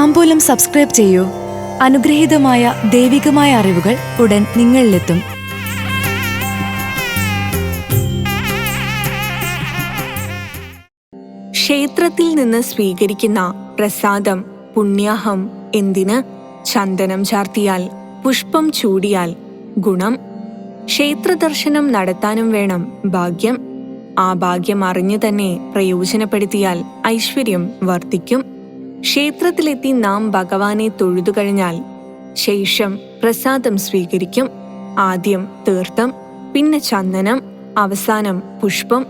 താമ്പൂലം subscribe ചെയ്യൂ. അനുഗ്രഹീതമായ ദൈവികമായ അറിവുകൾ ഉടൻ നിങ്ങളിലെത്തും. ക്ഷേത്രത്തിൽ നിന്ന് സ്വീകരിക്കുന്ന പ്രസാദം പുണ്യാഹം എന്തിന്? ചന്ദനം ചാർത്തിയാൽ പുഷ്പം ചൂടിയാൽ ഗുണം. ക്ഷേത്രദർശനം നടത്താനും വേണം ഭാഗ്യം. ആ ഭാഗ്യം അറിഞ്ഞു തന്നെ പ്രയോജനപ്പെടുത്തിയാൽ ഐശ്വര്യം വർദ്ധിക്കും. ക്ഷേത്രത്തിലെത്തി നാം ഭഗവാനെ തൊഴുതു കഴിഞ്ഞാൽ ശേഷം പ്രസാദം സ്വീകരിക്കും. ആദ്യം തീർത്ഥം പിന്നെ ചന്ദനം അവസാനം പുഷ്പം.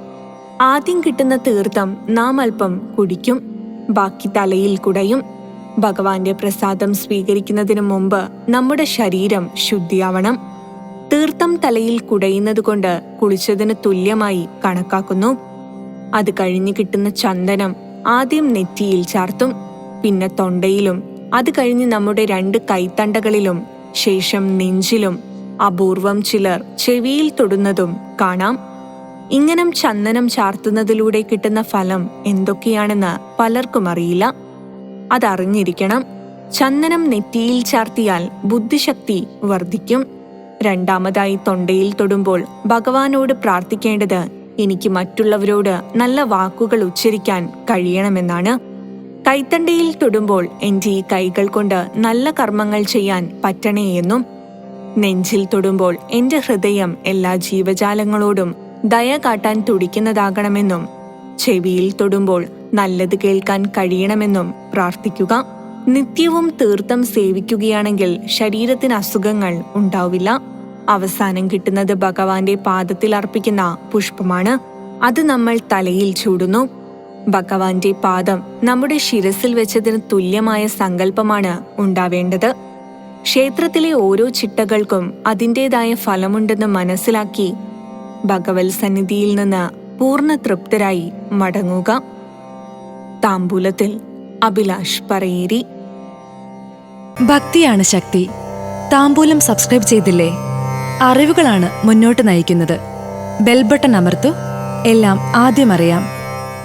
ആദ്യം കിട്ടുന്ന തീർത്ഥം നാം അല്പം കുടിക്കും ബാക്കി തലയിൽ കുടയും. ഭഗവാന്റെ പ്രസാദം സ്വീകരിക്കുന്നതിന് മുമ്പ് നമ്മുടെ ശരീരം ശുദ്ധിയാവണം. തീർത്ഥം തലയിൽ കുടയുന്നതുകൊണ്ട് കുളിച്ചതിന് തുല്യമായി കണക്കാക്കുന്നു. അത് കഴിഞ്ഞു കിട്ടുന്ന ചന്ദനം ആദ്യം നെറ്റിയിൽ ചാർത്തും പിന്നെ തൊണ്ടയിലും. അത് കഴിഞ്ഞ് നമ്മുടെ രണ്ട് കൈത്തണ്ടകളിലും ശേഷം നെഞ്ചിലും അപൂർവം ചിലർ ചെവിയിൽ തൊടുന്നതും കാണാം. ഇങ്ങനം ചന്ദനം ചാർത്തുന്നതിലൂടെ കിട്ടുന്ന ഫലം എന്തൊക്കെയാണെന്ന് പലർക്കും അറിയില്ല. അതറിഞ്ഞിരിക്കണം. ചന്ദനം നെറ്റിയിൽ ചാർത്തിയാൽ ബുദ്ധിശക്തി വർദ്ധിക്കും. രണ്ടാമതായി തൊണ്ടയിൽ തൊടുമ്പോൾ ഭഗവാനോട് പ്രാർത്ഥിക്കേണ്ടത് എനിക്ക് മറ്റുള്ളവരോട് നല്ല വാക്കുകൾ ഉച്ചരിക്കാൻ കഴിയണമെന്നാണ്. കൈത്തണ്ടയിൽ തൊടുമ്പോൾ എന്റെ ഈ കൈകൾ കൊണ്ട് നല്ല കർമ്മങ്ങൾ ചെയ്യാൻ പറ്റണേ എന്നും നെഞ്ചിൽ തൊടുമ്പോൾ എന്റെ ഹൃദയം എല്ലാ ജീവജാലങ്ങളോടും ദയ കാട്ടാൻ തുടിക്കുന്നതാകണമെന്നും ചെവിയിൽ തൊടുമ്പോൾ നല്ലത് കേൾക്കാൻ കഴിയണമെന്നും പ്രാർത്ഥിക്കുക. നിത്യവും തീർത്ഥം സേവിക്കുകയാണെങ്കിൽ ശരീരത്തിന് അസുഖങ്ങൾ ഉണ്ടാവില്ല. അവസാനം കിട്ടുന്നത് ഭഗവാന്റെ പാദത്തിൽ അർപ്പിക്കുന്ന പുഷ്പമാണ്. അത് നമ്മൾ തലയിൽ ചൂടുന്നു. ഭഗവാന്റെ പാദം നമ്മുടെ ശിരസിൽ വെച്ചതിന് തുല്യമായ സങ്കല്പമാണ് ഉണ്ടാവേണ്ടത്. ക്ഷേത്രത്തിലെ ഓരോ ചിട്ടകൾക്കും അതിന്റെതായ ഫലമുണ്ടെന്ന് മനസ്സിലാക്കി ഭഗവത് സന്നിധിയിൽ നിന്ന് പൂർണ തൃപ്തരായി മടങ്ങുക. താമ്പൂലത്തിൽ അഭിലാഷ് പറയേരി. ഭക്തിയാണ് ശക്തി. താമ്പൂലം സബ്സ്ക്രൈബ് ചെയ്തില്ലേ? അറിവുകളാണ് മുന്നോട്ട് നയിക്കുന്നത്. ബെൽബട്ടൺ അമർത്തു. എല്ലാം ആദ്യം അറിയാം.